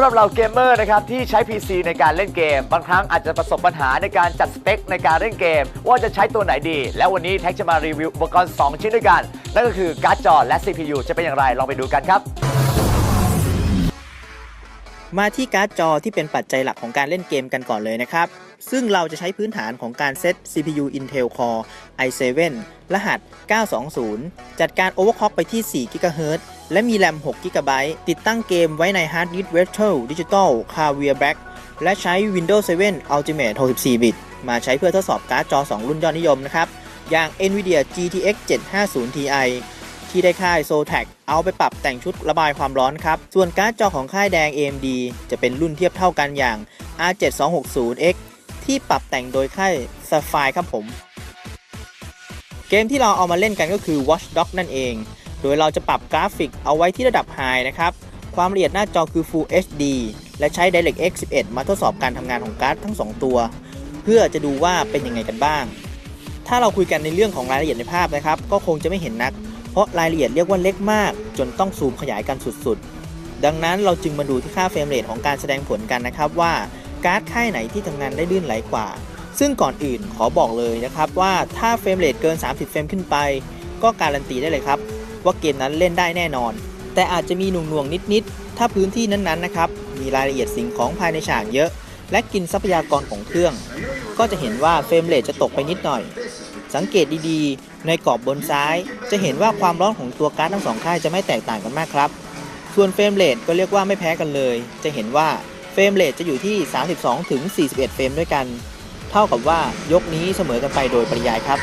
สำหรับเราเกมเมอร์นะครับที่ใช้ PC ในการเล่นเกม บางครั้งอาจจะประสบปัญหาในการจัดสเปคในการเล่นเกม ว่าจะใช้ตัวไหนดี แล้ววันนี้แท็กจะมารีวิวอุปกรณ์ 2 ชิ้นด้วยกัน นั่นก็คือการ์ดจอและ CPU จะเป็นอย่างไรลองไปดูกันครับ มาที่การ์ดจอที่เป็นปัจจัยหลักของการเล่นเกมกันก่อนเลยนะครับ ซึ่งเราจะใช้พื้นฐานของการเซต CPU Intel Core i7 รหัส 920 จัดการ overclock ไปที่4 GHz และมีแรม6 GB ติดตั้งเกมไว้ใน Hard Disk Virtual Digital Caviar Black และใช้ Windows 7 Ultimate 64 bit มาใช้เพื่อทดสอบการ์ดจอ 2 รุ่นยอดนิยมนะครับ อย่าง NVIDIA GTX 750 Ti ที่ได้ค่าย Zotac เอาไปปรับแต่งชุดระบายความร้อนครับ ส่วนการ์ดจอของค่ายแดง AMD จะเป็นรุ่นเทียบเท่ากันอย่าง R7260X ที่ปรับแต่งโดยค่าย Sapphire ครับผม เกมที่เราเอามาเล่นกันก็คือ Watch Dogs นั่นเอง โดยเราจะปรับกราฟิกเอาไว้ที่ระดับ High นะครับ ความละเอียดหน้าจอคือ Full HD และใช้ DirectX 11 มาทดสอบการทำงานของการ์ดทั้ง 2 ตัว เพื่อจะดูว่าเป็นยังไงกันบ้าง ถ้าเราคุยกันในเรื่องของรายละเอียดในภาพนะครับ ก็คงจะไม่เห็นนัก เพราะรายละเอียดเรียกว่าเล็กมาก จนต้องซูมขยายกันสุดๆ ดังนั้นเราจึงมาดูที่ค่าเฟรมเรทของการแสดงผลกันนะครับว่าการ์ดค่ายไหนที่ทำงานได้ลื่นไหลกว่า ซึ่งก่อนอื่นขอบอกเลยนะครับว่าถ้าเฟรมเรทเกิน 30 เฟรมขึ้นไป ก็การันตีได้เลยครับ ว่าเกมนั้นเล่นได้แน่นอน แต่อาจจะมีหน่วงๆนิดๆ ถ้าพื้นที่นั้นๆนะครับมีรายละเอียดสิ่งของภายในฉากเยอะ และกินทรัพยากรของเครื่อง ก็จะเห็นว่าเฟรมเรทจะตกไปนิดหน่อย สังเกตดีๆ ในกรอบบนซ้าย จะเห็นว่าความร้อนของตัวการ์ดทั้งสองค่ายจะไม่แตกต่างกันมากครับ ส่วนเฟรมเรทก็เรียกว่าไม่แพ้กันเลย จะเห็นว่าเฟรมเรทจะอยู่ที่ 32ถึง41 เฟรมด้วยกัน เท่ากับว่ายกนี้เสมอกันไปโดยปริยายครับ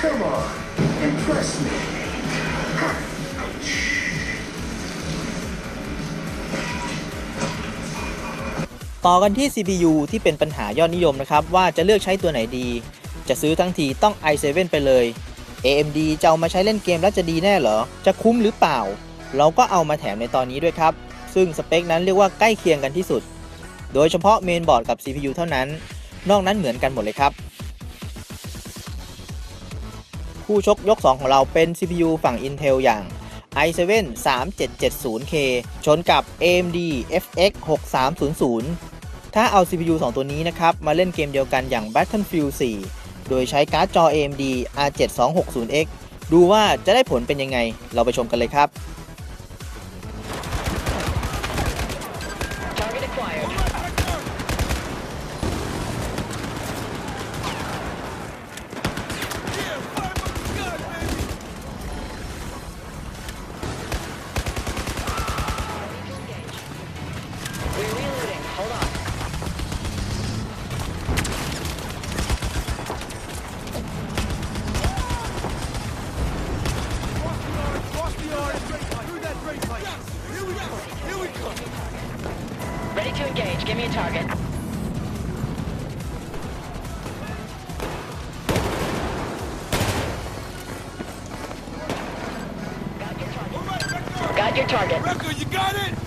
ต่อกันที่ CPU ที่เป็นปัญหายอดนิยมนะครับ ว่าจะเลือกใช้ตัวไหนดี จะซื้อทั้งทีต้อง i7 ไปเลย AMD จะเอามาใช้เล่นเกมแล้วจะดีแน่เหรอ จะคุ้มหรือเปล่า เราก็เอามาแถมในตอนนี้ด้วยครับ ซึ่งสเปคนั้นเรียกว่าใกล้เคียงกันที่สุด โดยเฉพาะเมนบอร์ดกับ CPU เท่านั้น นอกนั้นเหมือนกันหมดเลยครับ คู่ชกยก 2 ของเราเป็น CPU ฝั่ง Intel อย่าง i7 3770K ชนกับ AMD FX 6300 ถ้าเอา CPU 2 ตัวนี้นะครับ มาเล่นเกมเดียวกันอย่าง Battlefield 4 โดยใช้การ์ดจอ AMD R7260X ดูว่าจะได้ผลเป็นยังไง เราไปชมกันเลยครับ Target acquired. To engage. Give me a target. Got your target. Got your target. Record, you got it?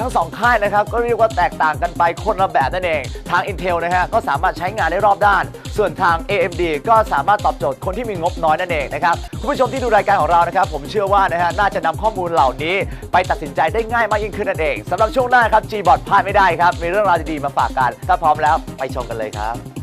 ทั้งสองค่ายนะครับก็เรียกว่าแตกต่างกันไปคนละแบบนั่นเอง ทาง Intel นะฮะก็สามารถใช้งานได้รอบด้าน ส่วนทาง AMD ก็สามารถตอบโจทย์คนที่มีงบน้อยนั่นเองนะครับคุณผู้ชมที่ดูรายการของเรานะครับผมเชื่อว่านะฮะน่าจะนำข้อมูลเหล่านี้ไปตัดสินใจได้ง่ายมากยิ่งขึ้นนั่นเองสำหรับช่วงหน้าครับ G-Bot พลาดไม่ได้ครับมีเรื่องราวดีๆมาฝากกันถ้าพร้อมแล้วไปชมกันเลยครับ